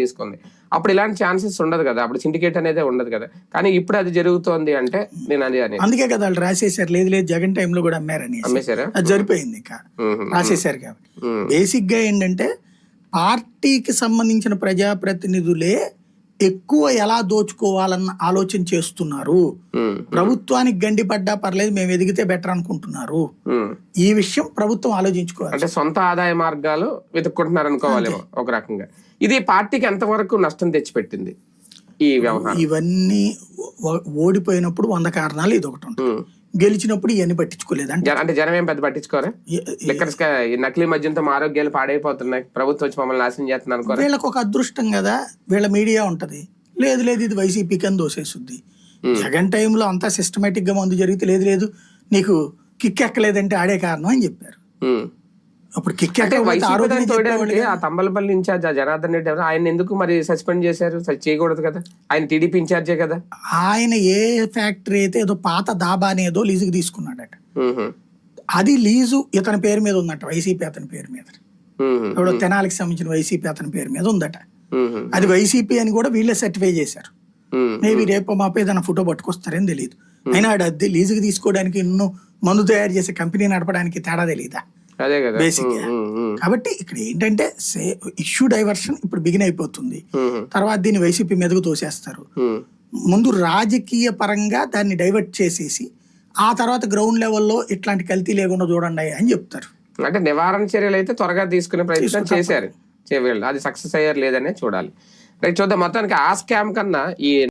తీసుకుంది. అప్పుడు ఇలాంటి ఛాన్సెస్ ఉండదు కదా. అప్పుడు సిండికేట్ అనేది ఉండదు కదా. కానీ ఇప్పుడు అది జరుగుతోంది అంటే నేను అది అని అందుకే కదా వాళ్ళు రాసేసారు లేదు లేదు జగన్ టైంలో కూడా అమ్మారని అమ్మేశారా? అది సరిపోయింది ఇక. రాసేసారు కాబట్టి. బేసిక్గా ఏంటంటే పార్టీకి సంబంధించిన ప్రజాప్రతినిధులే ఎక్కువ ఎలా దోచుకోవాలన్న ఆలోచన చేస్తున్నారు. ప్రభుత్వానికి గండి పడ్డా పర్లేదు మేము ఎదిగితే బెటర్ అనుకుంటున్నారు. ఈ విషయం ప్రభుత్వం ఆలోచించుకోవాలి. అంటే సొంత ఆదాయ మార్గాలు వెతుక్కుంటున్నారు అనుకోవాలి ఒక రకంగా. ఇది పార్టీకి ఎంతవరకు నష్టం తెచ్చిపెట్టింది ఈ వ్యవహారం? ఇవన్నీ ఓడిపోయినప్పుడు వంద కారణాలు ఇది ఒకటి ఉంటుంది. గెలిచినప్పుడు ఇవన్నీ పట్టించుకోలేదు. అంటే జన- అంటే జనం ఏం పెద్ద పట్టించుకోరా? లిక్కర్స్ నకిలీ మద్యంతో మా ఆరోగ్యాలు పాడైపోతున్నాయి. ప్రభుత్వం వచ్చి మమ్మల్ని నాశనం చేస్తుంది అనుకోరా? వీళ్ళకి ఒక అదృష్టం కదా వీళ్ళ మీడియా ఉంటది. లేదు లేదు ఇది వైసీపీకి అని దోసేస్తుంది జగన్ టైంలో అంతా సిస్టమేటిక్గా మందు జరిగితే లేదు లేదు నీకు కిక్ ఎక్కలేదంటే ఆడే కారణం అని చెప్పారు. అప్పుడు కిక్ అంటే ఎక్కకపోతే ఆ తంబలపల్లి ఇన్ఛార్జ్ ఆ జనార్దన్ రెడ్డి ఎవరు? ఆయన ఎందుకు మరి సస్పెండ్ చేశారు? చేయకూడదు కదా. ఆయన టీడీపీ ఇన్ఛార్జే కదా. ఆయన ఏ ఫ్యాక్టరీ అయితే ఏదో పాత దాబా అనేదో లీజుకి తీసుకున్నాడట. అది లీజు ఇతని పేరు మీద ఉందట వైసీపీ అతని పేరు మీద. ఇప్పుడు తెనాలికి సంబంధించిన వైసీపీ అతని పేరు మీద ఉందట. అది వైసీపీ అని కూడా వీళ్ళే సర్టిఫై చేశారు. మేబీ రేపు మాపో ఏదైనా ఫోటో పట్టుకొస్తారని తెలియదు అయినా అద్దె లీజుకి తీసుకోవడానికి ఇన్ను మందు తయారు చేసే కంపెనీ నడపడానికి తేడా తెలియదా అదే కదా. బేసిక్. కాబట్టి ఇక్కడ ఏంటంటే ఇష్యూ డైవర్షన్ ఇప్పుడు బిగిన్ అయిపోతుంది. తర్వాత దీన్ని వైసీపీ మీదకు తోసేస్తారు. ముందు రాజకీయ పరంగా దాన్ని డైవర్ట్ చేసేసి ఆ తర్వాత గ్రౌండ్ లెవెల్లో ఇట్లాంటి కల్తీ లేకుండా చూడండి అని చెప్తారు. అంటే నివారణ చర్యలు అయితే త్వరగా తీసుకునే ప్రయత్నం చేశారు. అది సక్సెస్ అయ్యారు లేదనే చూడాలి. రైట్ చూద్దాం. మొత్తానికి ఆ స్కామ్ కన్నా ఈ